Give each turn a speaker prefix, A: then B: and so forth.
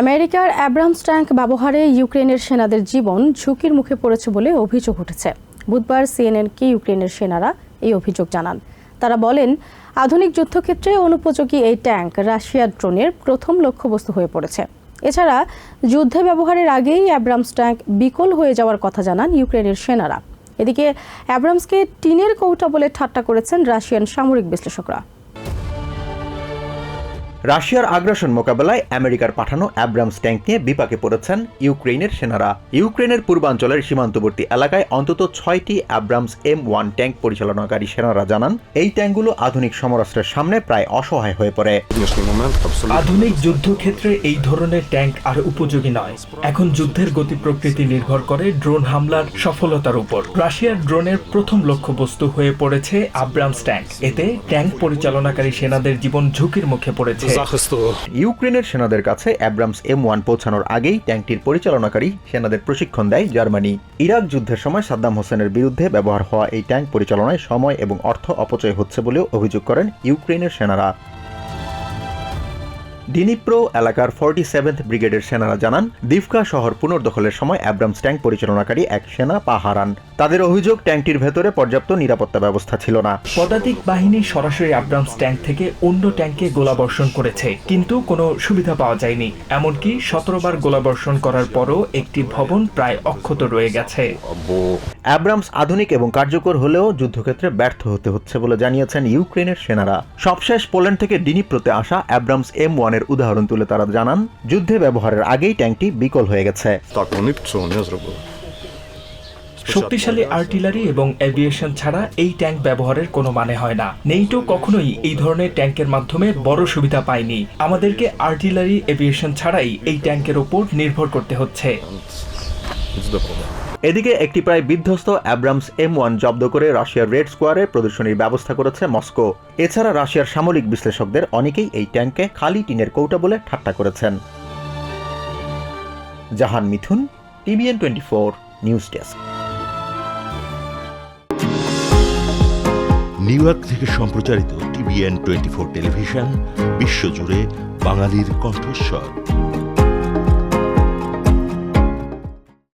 A: আমেরিকার Abrams tank ব্যবহারে ইউক্রেনের সেনাদের জীবন ঝুঁকির মুখে পড়েছে বলে অভিযোগ উঠেছে। বুধবার সিএনএনকে ইউক্রেনের সেনারা এই অভিযোগ জানান। তারা বলেন, আধুনিক যুদ্ধক্ষেত্রে অনুপযোগী এই ট্যাঙ্ক রাশিয়ার ড্রোনের প্রথম লক্ষ্যবস্তু হয়ে পড়েছে। এছাড়া, যুদ্ধে ব্যবহারের আগেই অ্যাব্রামস ট্যাঙ্ক বিকল হয়ে যাওয়ার কথা জানান ইউক্রেনের সেনারা। এদিকে, অ্যাব্রামসকে টিনের কৌটা বলে ঠাট্টা করেছেন রাশিয়ান সামরিক বিশ্লেষকরা।
B: রাশিয়ার আগ্রাসন মোকাবেলায় আমেরিকার পাঠানো অ্যাব্রামস ট্যাঙ্ক নিয়ে বিপাকে পড়েছেন ইউক্রেনের সেনারা। ইউক্রেনের পূর্বাঞ্চলের সীমান্তবর্তী এলাকায় অন্তত ছয়টি অ্যাব্রামস এম ওয়ান ট্যাঙ্ক পরিচালনাকারী সেনারা জানান, এই ট্যাঙ্কগুলো আধুনিক সমরাস্ত্রের সামনে প্রায় অসহায় হয়ে পড়ে।
C: আধুনিক যুদ্ধক্ষেত্রে এই ধরনের ট্যাঙ্ক আর উপযোগী নয়। এখন যুদ্ধের গতি প্রকৃতি নির্ভর করে ড্রোন হামলার সফলতার উপর। রাশিয়ার ড্রোনের প্রথম লক্ষ্যবস্তু হয়ে পড়েছে আব্রামস ট্যাঙ্ক। এতে ট্যাঙ্ক পরিচালনাকারী সেনাদের জীবন ঝুঁকির মুখে পড়েছে।
D: захисту
B: ইউক্রেনের সেনাদের কাছে অ্যাব্রামস এম ওয়ান পৌঁছানোর আগেই ট্যাঙ্কটির পরিচালনাকারী সেনাদের প্রশিক্ষণ দেয় জার্মানি ইরাক যুদ্ধের সময় সাদ্দাম হোসেনের বিরুদ্ধে ব্যবহার হওয়া এই ট্যাঙ্ক পরিচালনায় সময় এবং অর্থ অপচয় হচ্ছে বলেও অভিযোগ করেন ইউক্রেনের সেনারা ডিনিপ্রো এলাকার ফর্টি সেভেন্থ ব্রিগেডের সেনারা জানান দিফকা শহর পুনর্দখলের সময় অ্যাব্রামস ট্যাঙ্ক পরিচালনাকারী এক সেনা পাহারান। তাদের অভিযোগ ট্যাঙ্কটির ভেতরে পর্যাপ্ত নিরাপত্তা ব্যবস্থা ছিল না।
C: পদাতিক বাহিনী সরাসরি অ্যাব্রামস ট্যাঙ্ক থেকে অন্য ট্যাঙ্কে গোলাবর্ষণ করেছে কিন্তু কোনো সুবিধা পাওয়া যায়নি। এমনকি সতেরো বার গোলাবর্ষণ করার পরও একটি ভবন প্রায় অক্ষত রয়ে গেছে।
B: অ্যাব্রামস আধুনিক এবং কার্যকর হলেও যুদ্ধক্ষেত্রে ব্যর্থ হতে হচ্ছে বলে জানিয়েছেন ইউক্রেনের সেনারা। সবশেষ পোল্যান্ড থেকে ডিনিপ্রোতে আসা অ্যাব্রামস এম ওয়ান নির্মাণের উদাহরণ তুলে তারা জানান, যুদ্ধে ব্যবহারের আগেই ট্যাঙ্কটি বিকল হয়ে গেছে।
C: শক্তিশালী আর্টিলারি এবং এভিয়েশন ছাড়া এই ট্যাঙ্ক ব্যবহারের কোনো মানে হয় না। নেইটো কখনোই এই ধরনের ট্যাঙ্কের মাধ্যমে বড় সুবিধা পায়নি। আমাদেরকে আর্টিলারি, এভিয়েশন ছাড়াই এই ট্যাঙ্কের ওপর নির্ভর করতে হচ্ছে।
B: এদিকে একটি প্রায় বিধ্বস্ত অ্যাব্রামস এম ওয়ান জব্দ করে রাশিয়ার রেড স্কোয়ারে প্রদর্শনীর ব্যবস্থা করেছে মস্কো। এছাড়া রাশিয়ার সামরিক বিশ্লেষকদের অনেকেই এই ট্যাঙ্কে খালি টিনের কৌটা বলে ঠাট্টা করেছেন। Jahan Mithun TVN twenty four news desk
E: New York থেকে সম্প্রচারিত টিভিএন টোয়েন্টি ফোর টেলিভিশন, বিশ্বজুড়ে বাঙালির কণ্ঠস্বর।